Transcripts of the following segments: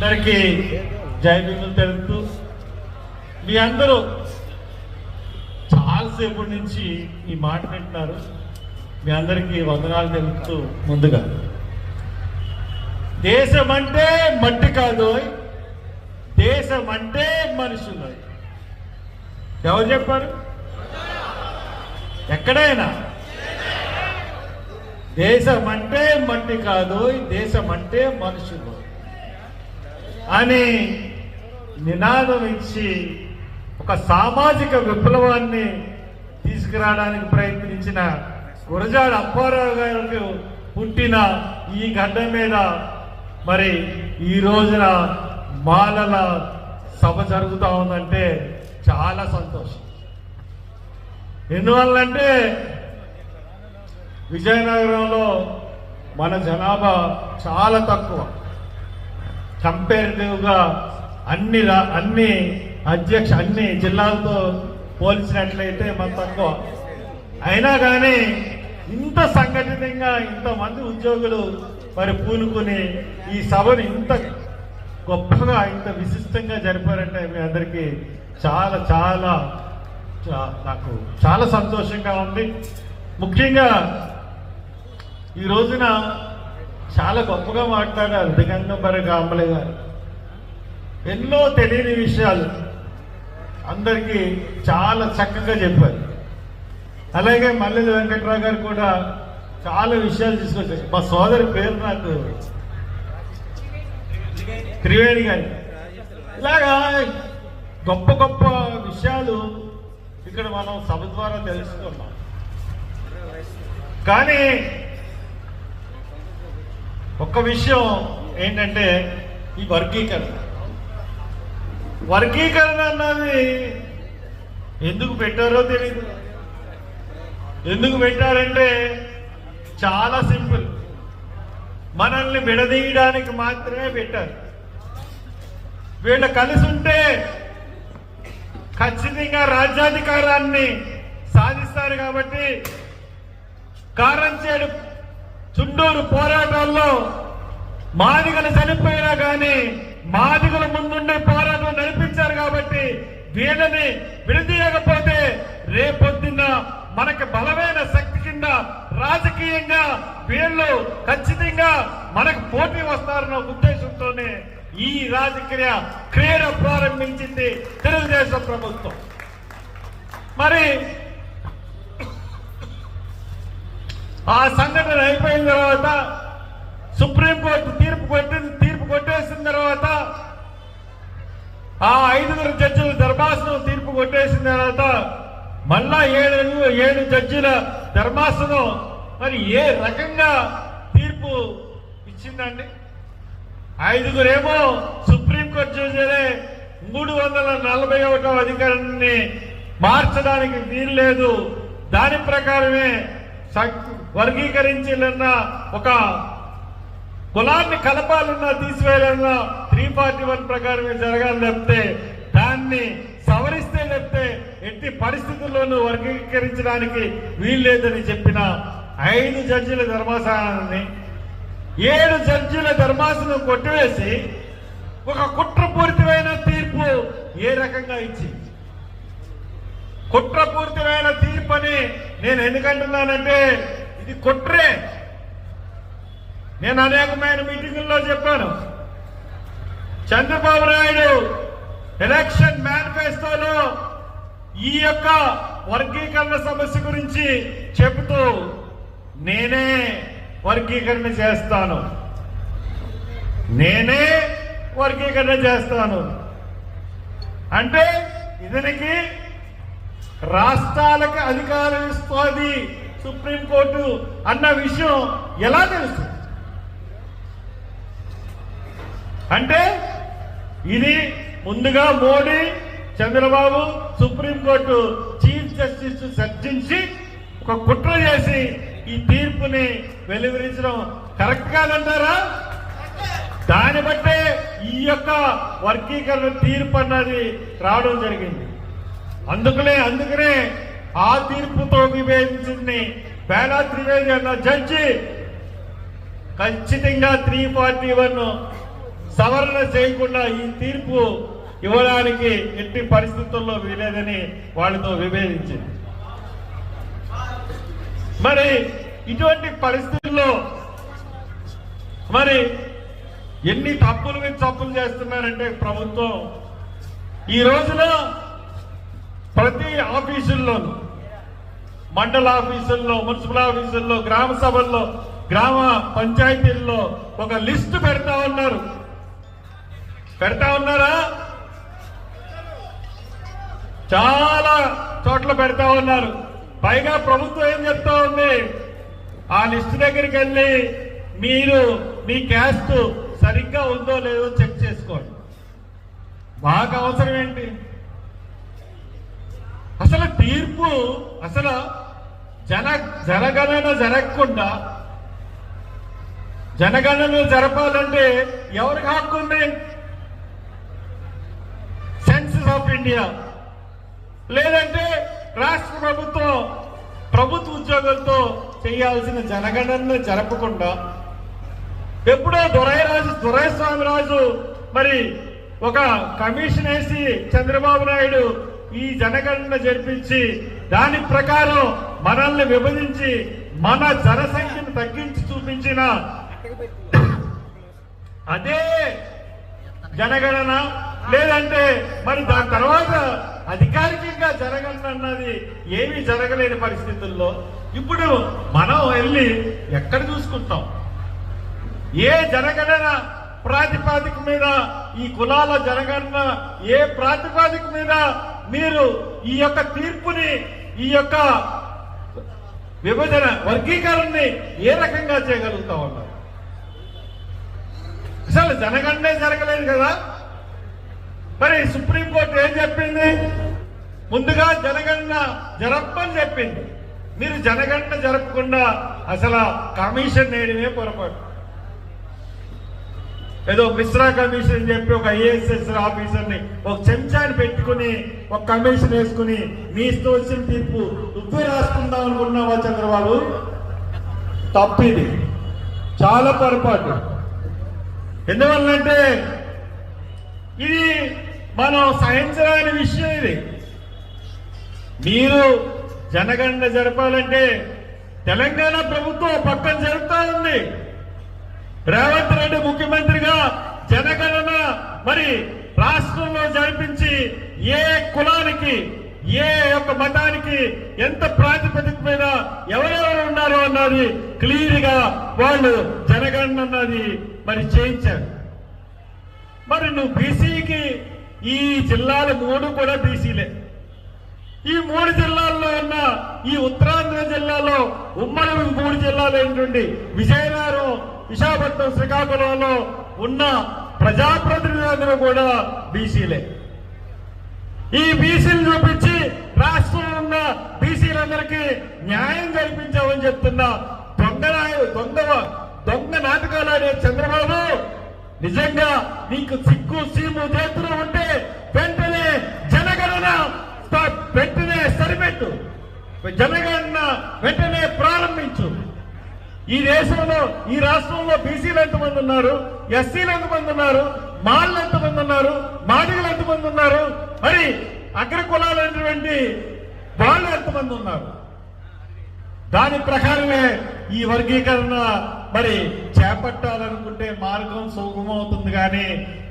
అందరికీ జై భీములు తెలుపుతూ మీ అందరూ చాలాసేపటి నుంచి ఈ మాట వింటున్నారు. మీ అందరికీ వందనాలు తెలుపుతూ ముందుగా. దేశం అంటే మట్టి కాదు దేశం అంటే మనుషులు. ఎవరు చెప్పారు? ఎక్కడైనా. దేశం అంటే మట్టి కాదు దేశం అంటే మనుషులు. అని నినాదం ఇచ్చి ఒక సామాజిక విప్లవాన్ని తీసుకురావడానికి ప్రయత్నించిన గురజాడ అప్పారావు గారికి పుట్టిన ఈ గడ్డ మీద మరి ఈ రోజున మాలల సభ జరుగుతూ ఉందంటే చాలా సంతోషం. ఎందువల్లంటే విజయనగరంలో మన జనాభా చాలా తక్కువ. కంపేరిటివ్గా అన్ని అన్ని అధ్యక్ష అన్ని జిల్లాలతో పోల్చినట్లయితే మన తక్కువ. అయినా కానీ ఇంత సంఘటితంగా ఇంతమంది ఉద్యోగులు మరి పూనుకుని ఈ సభను ఇంత గొప్పగా ఇంత విశిష్టంగా జరిపారంటే మీ అందరికీ చాలా చాలా నాకు చాలా సంతోషంగా ఉంది. ముఖ్యంగా ఈ రోజున చాలా గొప్పగా మాట్లాడారు దిగంబర గాంబలే గారు. ఎన్నో తెలియని విషయాలు అందరికీ చాలా చక్కగా చెప్పారు. అలాగే మల్లెల వెంకట్రావు గారు కూడా చాలా విషయాలు తీసుకొచ్చారు. మా సోదరి పేరు నాకు త్రివేణి గారి. ఇలాగా గొప్ప గొప్ప విషయాలు ఇక్కడ మనం సభ ద్వారా తెలుసుకున్నాం. కానీ ఒక్క విషయం ఏంటంటే ఈ వర్గీకరణ. వర్గీకరణ అన్నది ఎందుకు పెట్టారో తెలియదు ఎందుకు పెట్టారంటే చాలా సింపుల్. మనల్ని విడదీయడానికి మాత్రమే పెట్టారు. వీళ్ళు కలిసి ఉంటే ఖచ్చితంగా రాజ్యాధికారాన్ని సాధిస్తారు కాబట్టి కారంచేడు చుండూరు పోరాటాల్లో మాదిగలు చనిపోయినా కానీ మాదిగల ముందుండే పోరాటం నడిపించారు కాబట్టి వీళ్ళని విడదీయకపోతే రేపొద్దున్న మనకి బలమైన శక్తి కింద రాజకీయంగా వీళ్ళు ఖచ్చితంగా మనకు పోటీ వస్తారన్న ఉద్దేశంతోనే ఈ రాజకీయ క్రీడ ప్రారంభించింది తెలుగుదేశం ప్రభుత్వం. మరి ఆ సంఘటన అయిపోయిన తర్వాత సుప్రీంకోర్టు తీర్పు కొట్టి తీర్పు కొట్టేసిన తర్వాత ఆ ఐదుగురు జడ్జిల ధర్మాసనం తీర్పు కొట్టేసిన తర్వాత మళ్ళా ఏడు ఏడు జడ్జిల ధర్మాసనం. మరి ఏ రకంగా తీర్పు ఇచ్చిందండి? ఐదుగురేమో సుప్రీంకోర్టు చూసేదే మూడు వందల నలభై ఒకటో అధికారాన్ని మార్చడానికి వీలు లేదు దాని ప్రకారమే వర్గీకరించాలన్నా ఒక కులాన్ని కలపాలన్నా తీసివేయాలన్నా త్రీ ఫార్టీ వన్ ప్రకారమే జరగాలి లేకపోతే దాన్ని సవరిస్తే లేకపోతే ఎట్టి పరిస్థితుల్లోనూ వర్గీకరించడానికి వీల్లేదని చెప్పిన ఐదు జడ్జిల ధర్మాసనాన్ని ఏడు జడ్జిల ధర్మాసనం కొట్టివేసి ఒక కుట్రపూరితమైన తీర్పు ఏ రకంగా ఇచ్చింది? కుట్రపూరితమైన తీర్పు అని నేను ఎందుకంటున్నానంటే ఇది కుట్రే. నేను అనేకమైన మీటింగుల్లో చెప్పాను. చంద్రబాబు నాయుడు ఎలక్షన్ మేనిఫెస్టోలో ఈ యొక్క వర్గీకరణ సమస్య గురించి చెబుతూ నేనే వర్గీకరణ చేస్తాను. నేనే వర్గీకరణ చేస్తాను. అంటే ఇతనికి రాష్ట్రాలకు అధికారం ఇస్తుంది సుప్రీంకోర్టు అన్న విషయం ఎలా తెలుసు? అంటే ఇది ముందుగా Modi Chandrababu supreme court chief justice చర్చించి ఒక కుట్ర చేసి ఈ తీర్పుని వెలువరించడం కరెక్ట్ కాదంటారా? దాన్ని బట్టే ఈ యొక్క వర్గీకరణ తీర్పు అన్నది రావడం జరిగింది. అందుకనే అందుకనే ఆ తీర్పుతో విభేదించింది బేలా త్రివేది అన్న జడ్జి ఖచ్చితంగా త్రీ ఫార్టీ వన్ సవరణ చేయకుండా ఈ తీర్పు ఇవ్వడానికి ఎట్టి పరిస్థితుల్లో వీలేదని వాళ్ళతో విభేదించింది. మరి ఇటువంటి పరిస్థితుల్లో మరి ఎన్ని తప్పులు మీద తప్పులు చేస్తున్నారంటే ప్రభుత్వం ఈ రోజున ప్రతి ఆఫీసుల్లోనూ మండల ఆఫీసుల్లో మున్సిపల్ ఆఫీసుల్లో గ్రామ సభల్లో గ్రామ పంచాయతీల్లో ఒక లిస్ట్ పెడతా ఉన్నారు. పెడతా ఉన్నారా? చాలా చోట్ల పెడతా ఉన్నారు. పైగా ప్రభుత్వం ఏం చెప్తా ఉంది? ఆ లిస్ట్ దగ్గరికి వెళ్ళి మీరు మీ క్యాస్ట్ సరిగ్గా ఉందో లేదో చెక్ చేసుకోండి. మాకు అవసరం ఏంటి? తీర్పు అసలు జన జనగణన జరగకుండా జనగణన జరపాలంటే ఎవరికి హక్కు ఉంది? సెన్సస్ ఆఫ్ ఇండియా లేదంటే రాష్ట్ర ప్రభుత్వం ప్రభుత్వ ఉద్యోగులతో చేయాల్సిన జనగణన జరపకుండా ఎప్పుడో దొరైరాజు దొరైస్వామిరాజు మరి ఒక కమిషన్ వేసి చంద్రబాబు నాయుడు ఈ జనగణన జరిపించి దాని ప్రకారం మనల్ని విభజించి మన జనసంఖ్యను తగ్గించి చూపించిన అదే జనగణన. లేదంటే మరి దాని తర్వాత అధికారికంగా జరగండి అన్నది ఏమీ జరగలేని పరిస్థితుల్లో ఇప్పుడు మనం వెళ్ళి ఎక్కడ చూసుకుంటాం? ఏ జనగణన ప్రాతిపాదిక మీద ఈ కులాల జనగణన ఏ ప్రాతిపాదిక మీద మీరు ఈ యొక్క తీర్పుని ఈ యొక్క విభజన వర్గీకరణని ఏ రకంగా చేయగలుగుతా ఉన్నారు? అసలు జనగణనే జరగలేదు కదా? మరి సుప్రీంకోర్టు ఏం చెప్పింది? ముందుగా జనగణన జరపని చెప్పింది. మీరు జనగణన జరపకుండా అసలు కమిషన్ వేయడమే పొరపాటు. ఏదో మిశ్రా కమిషన్ అని చెప్పి ఒక ఐఏఎస్ఎస్ ఆఫీసర్ని ఒక చెంచాని పెట్టుకుని ఒక కమిషన్ వేసుకుని మీ ఇష్టం వచ్చిన తీర్పు ఉప్పు రాసుకుందాం అనుకున్నావా చంద్రబాబు? తప్పిది. చాలా పొరపాటు. ఎందువల్లంటే ఇది మనం సహించరాని విషయం ఇది. మీరు జనగణన జరపాలంటే తెలంగాణ ప్రభుత్వం పక్కన జరుపుతా ఉంది. రేవంత్ రెడ్డి ముఖ్యమంత్రిగా జనగణన మరి రాష్ట్రంలో జరిపించి ఏ కులానికి ఏ యొక్క మతానికి ఎంత ప్రాతిపదిక మీద ఎవరెవరు ఉన్నారో అన్నది క్లియర్గా వాళ్ళు జనగణన అన్నది మరి చేయించారు. మరి నువ్వు బీసీకి ఈ జిల్లాలు మూడు కూడా బీసీలే. ఈ మూడు జిల్లాల్లో ఉన్న ఈ ఉత్తరాంధ్ర జిల్లాలో ఉమ్మడి మూడు జిల్లాలు ఏంటండి? విజయనగరం విశాఖపట్నం శ్రీకాకుళంలో ఉన్న ప్రజాప్రతినిధులందరూ కూడా బీసీలే. ఈ బీసీలు చూపించి రాష్ట్రంలో ఉన్న బీసీలందరికీ న్యాయం కల్పించామని చెప్తున్న దొంగ దొంగ దొంగ నాటకాలు ఆడే చంద్రబాబు నిజంగా నీకు సిగ్గు సీము చేతులు ఉంటే వెంటనే జనగణన వెంటనే సరిపెట్టు. జనగణన వెంటనే ప్రారంభించు. ఈ దేశంలో ఈ రాష్ట్రంలో బీసీలు ఎంతమంది ఉన్నారు ఎస్సీలు ఎంతమంది ఉన్నారు మాళ్ళు ఎంతమంది ఉన్నారు మాదిగలు ఎంతమంది ఉన్నారు మరి అగ్ర కులాలైనటువంటి వాళ్ళు ఎంతమంది ఉన్నారు? దాని ప్రకారమే ఈ వర్గీకరణ మరి చేపట్టాలనుకుంటే మార్గం సుగమవుతుంది కానీ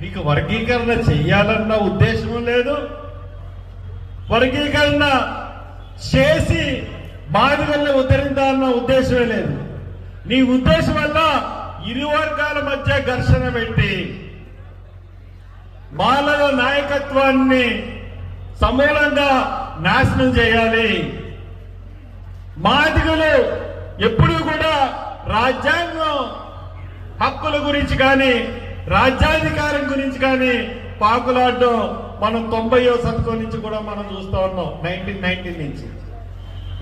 నీకు వర్గీకరణ చెయ్యాలన్న ఉద్దేశం లేదు. వర్గీకరణ చేసి బాధితుల్ని ఉద్ధరించాలన్న ఉద్దేశమే లేదు. నీ ఉద్దేశం వల్ల ఇరు వర్గాల మధ్య ఘర్షణ పెట్టి మాలలో నాయకత్వాన్ని సమూలంగా నాశనం చేయాలి. మాదిగులు ఎప్పుడూ కూడా రాజ్యాంగం హక్కుల గురించి కానీ రాజ్యాధికారం గురించి కానీ పాకులాడడం మనం తొంభైయో శతకం నుంచి కూడా మనం చూస్తూ ఉన్నాం నైన్టీన్ నైన్టీన్ నుంచి.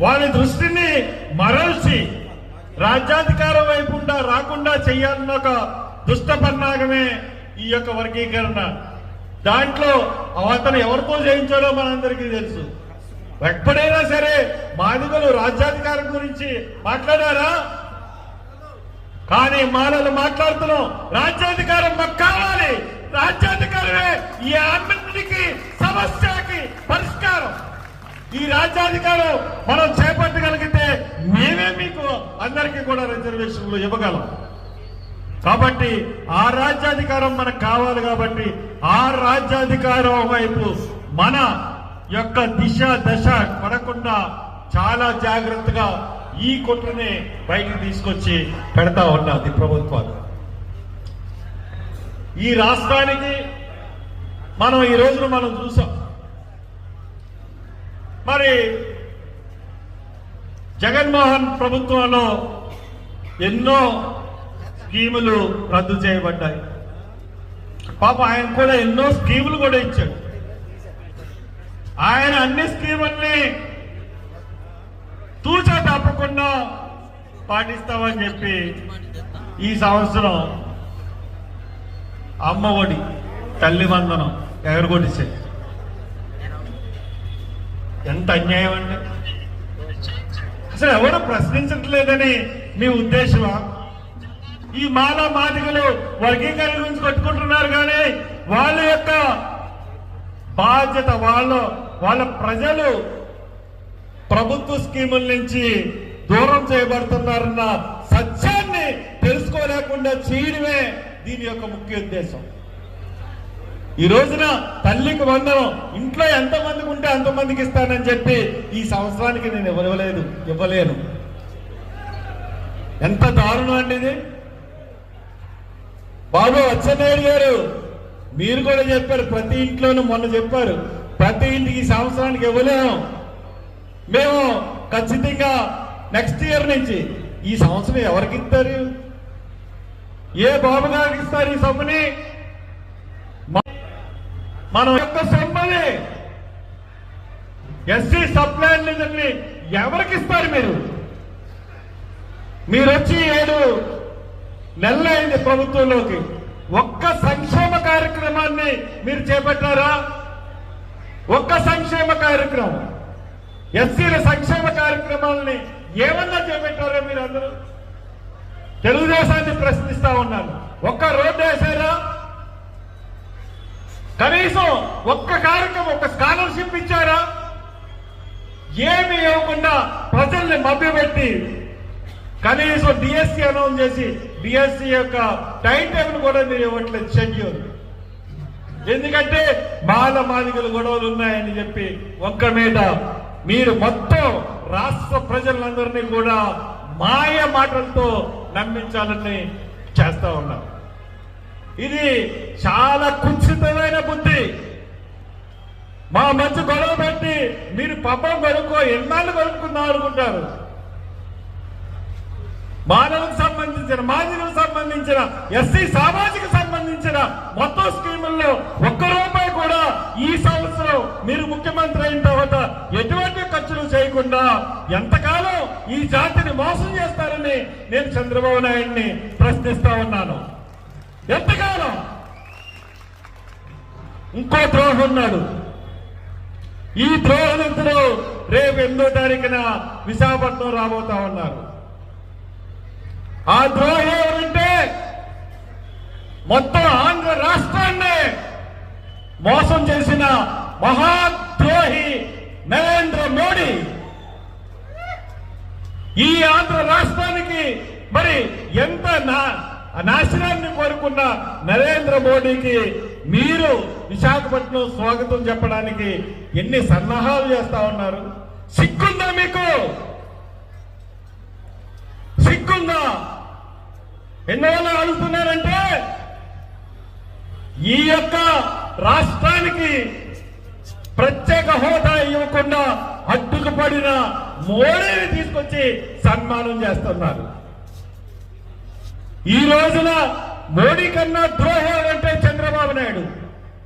వారి దృష్టిని మరల్చి రాజ్యాధికారం వైపుండా రాకుండా చేయాలన్న ఒక దుష్ట పన్నాగమే ఈ యొక్క వర్గీకరణ. దాంట్లో అతను ఎవరితో జయించాడో మనందరికీ తెలుసు. ఎప్పుడైనా సరే మాదిగలు రాజ్యాధికారం గురించి మాట్లాడారా? కానీ మాలలు మాట్లాడుతున్నాం. రాజ్యాధికారం మాకు కావాలి. రాజ్యాధికారమే ఈ అన్నింటికి సమస్యకి పరిష్కారం. ఈ రాజ్యాధికారం మనం చేపట్టగలిగితే మేము అందరికీ కూడా రిజర్వేషన్లు ఇవ్వగలం. కాబట్టి ఆ రాజ్యాధికారం మనకు కావాలి కాబట్టి ఆ రాజ్యాధికారం వైపు మన యొక్క దిశ దశ పడకుండా చాలా జాగ్రత్తగా ఈ కుట్రని బయటికి తీసుకొచ్చి పెడతా ఉన్నది ప్రభుత్వాలు. ఈ రాష్ట్రానికి మనం ఈ రోజున మనం చూసాం. మరి జగన్మోహన్ ప్రభుత్వంలో ఎన్నో స్కీములు రద్దు చేయబడ్డాయి. పాప ఆయన కూడా ఎన్నో స్కీములు కూడా ఇచ్చాడు. ఆయన అన్ని స్కీముల్ని తూచా తప్పకుండా పాటిస్తామని చెప్పి ఈ సంవత్సరం అమ్మ ఒడి తల్లి వందనం ఎగరగొట్టేసాడు ఎంత అన్యాయం అండి అసలు ఎవరు ప్రశ్నించట్లేదని మీ ఉద్దేశమా? ఈ మాల మాదిగలు వర్గీకరణ గురించి కొట్టుకుంటున్నారు కానీ వాళ్ళ యొక్క బాధ్యత వాళ్ళ వాళ్ళ ప్రజలు ప్రభుత్వ స్కీముల నుంచి దూరం చేయబడుతున్నారన్న సత్యాన్ని తెలుసుకోలేకుండా చేయడమే దీని యొక్క ముఖ్య ఉద్దేశం. ఈ రోజున తల్లికి వందనం ఇంట్లో ఎంతమందికి ఉంటే అంతమందికి ఇస్తానని చెప్పి ఈ సంవత్సరానికి నేను ఇవ్వలేదు ఇవ్వలేను. ఎంత దారుణం అండి ఇది. బాబు అచ్చెన్నాయుడు గారు మీరు కూడా చెప్పారు ప్రతి ఇంట్లోనూ మొన్న చెప్పారు ప్రతి ఇంటికి ఈ సంవత్సరానికి ఇవ్వలేము. మేము ఖచ్చితంగా నెక్స్ట్ ఇయర్ నుంచి ఈ సంవత్సరం ఎవరికి ఇస్తారు? ఏ బాబు గారికి ఇస్తారు ఈ సొమ్ముని? మనం యొక్క సొమ్మని ఎస్సీ సప్లైన్ లీజర్ని ఎవరికి ఇస్తారు మీరు? మీరు వచ్చి ఏడు నెలలైంది ప్రభుత్వంలోకి. ఒక్క సంక్షేమ కార్యక్రమాన్ని మీరు చేపట్టారా? ఒక్క సంక్షేమ కార్యక్రమం. ఎస్సీల సంక్షేమ కార్యక్రమాలని ఏమన్నా చేపట్టారా మీరు అందరూ తెలుగుదేశాన్ని ప్రశ్నిస్తా ఉన్నాను. ఒక్క రోడ్డు వేసారా కనీసం ఒక్క కార్యక్రమం ఒక్క స్కాలర్షిప్ ఇచ్చారా? ఏమి ఇవ్వకుండా ప్రజల్ని మభ్యపెట్టి కనీసం డిఎస్సి అనౌన్స్ చేసి డిఎస్సి యొక్క టైం టేబుల్ కూడా మీరు ఇవ్వట్లేదు షెడ్యూల్ ఎందుకంటే బాల మాదిగలు గొడవలు ఉన్నాయని చెప్పి ఒక్క మీద మీరు మొత్తం రాష్ట్ర ప్రజలందరినీ కూడా మాయ మాటలతో నమ్మించాలని చేస్తా ఉన్నారు. ఇది చాలా కుత్సితమైన బుద్ధి. మా మధ్య గొడవ పెట్టి మీరు పాపం కొనుక్కో ఎన్నాళ్ళు కొనుక్కుందాం అనుకుంటారు మానవులకు సంబంధించిన మాదిలకు సంబంధించిన ఎస్సీ సామాజిక సంబంధించిన మొత్తం స్కీముల్లో ఒక్క రూపాయి కూడా ఈ సంవత్సరం మీరు ముఖ్యమంత్రి అయిన తర్వాత ఎటువంటి ఖర్చులు చేయకుండా ఎంతకాలం ఈ జాతిని మోసం చేస్తారని నేను చంద్రబాబు నాయుడిని ప్రశ్నిస్తా ఉన్నాను. ఎంతకాలం? ఇంకో ద్రోహం ఉన్నాడు. ఈ ద్రోహనంతులు రేపు ఎనిమిదో తారీఖున విశాఖపట్నం రాబోతా ఉన్నారు. ఆ ద్రోహి ఎవరంటే మొత్తం ఆంధ్ర రాష్ట్రాన్ని మోసం చేసిన మహాద్రోహి నరేంద్ర మోడీ. ఈ ఆంధ్ర రాష్ట్రానికి మరి ఎంత నా నాశనాన్ని కోరుకున్న నరేంద్ర మోడీకి మీరు విశాఖపట్నం స్వాగతం చెప్పడానికి ఎన్ని సన్నాహాలు చేస్తా ఉన్నారు? సిగ్గుందా మీకు? సిగ్గుందా ఎన్నోళ్ళు అడుగుతున్నారంటే ఈ యొక్క రాష్ట్రానికి ప్రత్యేక హోదా ఇవ్వకుండా అడ్డుకు పడిన మోడీని తీసుకొచ్చి సన్మానం చేస్తున్నారు. ఈ రోజున మోడీ కన్నా ద్రోహం అంటే చంద్రబాబు నాయుడు.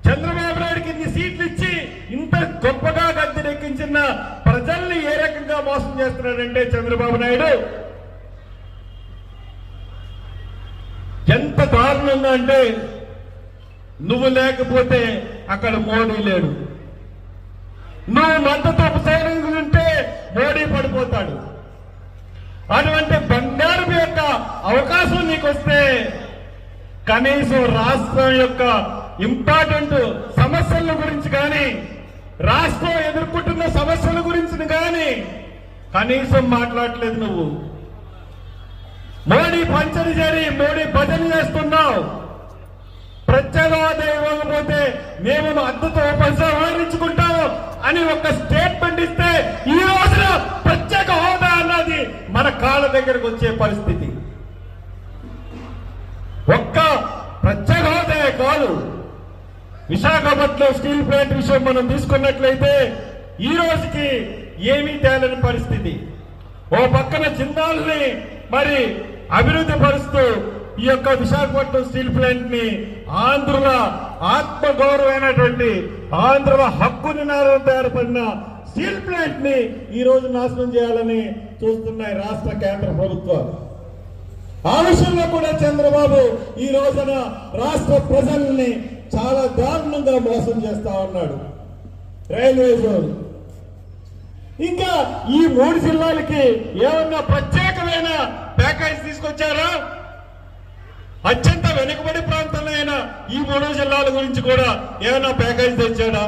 చంద్రబాబు నాయుడుకి ఇన్ని సీట్లు ఇచ్చి ఇంత గొప్పగా గద్దెనెక్కించిన ప్రజల్ని ఏ రకంగా మోసం చేస్తున్నాడంటే చంద్రబాబు నాయుడు? ఎంత దారుణంగా అంటే నువ్వు లేకపోతే అక్కడ మోడీ లేడు. నువ్వు మద్దతు సైనికులు ఉంటే మోడీ పడిపోతాడు. అటువంటి బంగారు యొక్క అవకాశం నీకు వస్తే కనీసం రాష్ట్రం యొక్క ఇంపార్టెంట్ సమస్యల గురించి కానీ రాష్ట్రం ఎదుర్కొంటున్న సమస్యల గురించి కానీ కనీసం మాట్లాడలేదు నువ్వు. మోడీ పంచని చేరి మోడీ భజన చేస్తున్నావు. ప్రత్యేక ఇవ్వకపోతే మేము అద్దతో ఉపసంహరించుకుంటాము అని ఒక స్టేట్మెంట్ ఇస్తే ఈ కాళ్ళ దగ్గరకు వచ్చే పరిస్థితి. ఒక్క ప్రత్యేక హోదా కాదు. విశాఖపట్నం స్టీల్ ప్లాంట్ విషయం మనం తీసుకున్నట్లయితే ఈ రోజుకి ఏమీ తేలని పరిస్థితి. ఓ పక్కన చిన్నాల్ని మరి అభివృద్ధి పరుస్తూ ఈ యొక్క విశాఖపట్నం స్టీల్ ప్లాంట్ని ఆంధ్రుల ఆత్మగౌరవమైనటువంటి ఆంధ్రుల హక్కు నినాదం తయారుపడిన స్టీల్ ప్లాంట్ని ఈ రోజు నాశనం చేయాలని చూస్తున్నాయి రాష్ట్ర కేంద్ర ప్రభుత్వాలు ఆ విషయంలో కూడా చంద్రబాబు ఈ రోజున రాష్ట్ర ప్రజల్ని చాలా దారుణంగా మోసం చేస్తా ఉన్నాడు. Railway zone. ఇంకా ఈ మూడు జిల్లాలకి ఏమన్నా ప్రత్యేకమైన ప్యాకేజ్ తీసుకొచ్చారా? అత్యంత వెనుకబడి ప్రాంతంలో అయినా ఈ మూడు జిల్లాల గురించి కూడా ఏమైనా ప్యాకేజ్ తెచ్చాడా?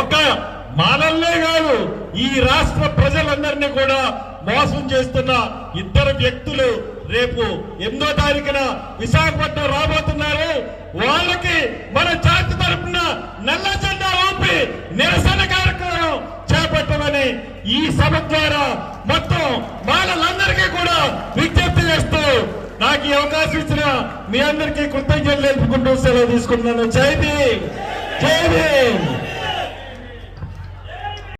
ఒక్క మానల్లే కాదు ఈ రాష్ట్ర ప్రజలందరినీ కూడా మోసం చేస్తున్న ఇద్దరు వ్యక్తులు రేపు ఎనిమిదో తారీఖున విశాఖపట్నం రాబోతున్నారు. వాళ్ళకి మన జాతి తరపున నల్ల జెండా ఊపి నిరసన కార్యక్రమం చేపట్టమని ఈ సభ ద్వారా మొత్తం వాళ్ళందరికీ కూడా విజ్ఞప్తి చేస్తూ నాకు ఈ అవకాశం ఇచ్చిన మీ అందరికీ కృతజ్ఞతలు తెలుపుకుంటూ సెలవు తీసుకుంటున్నాను. జై భీమ్! జై భీమ్!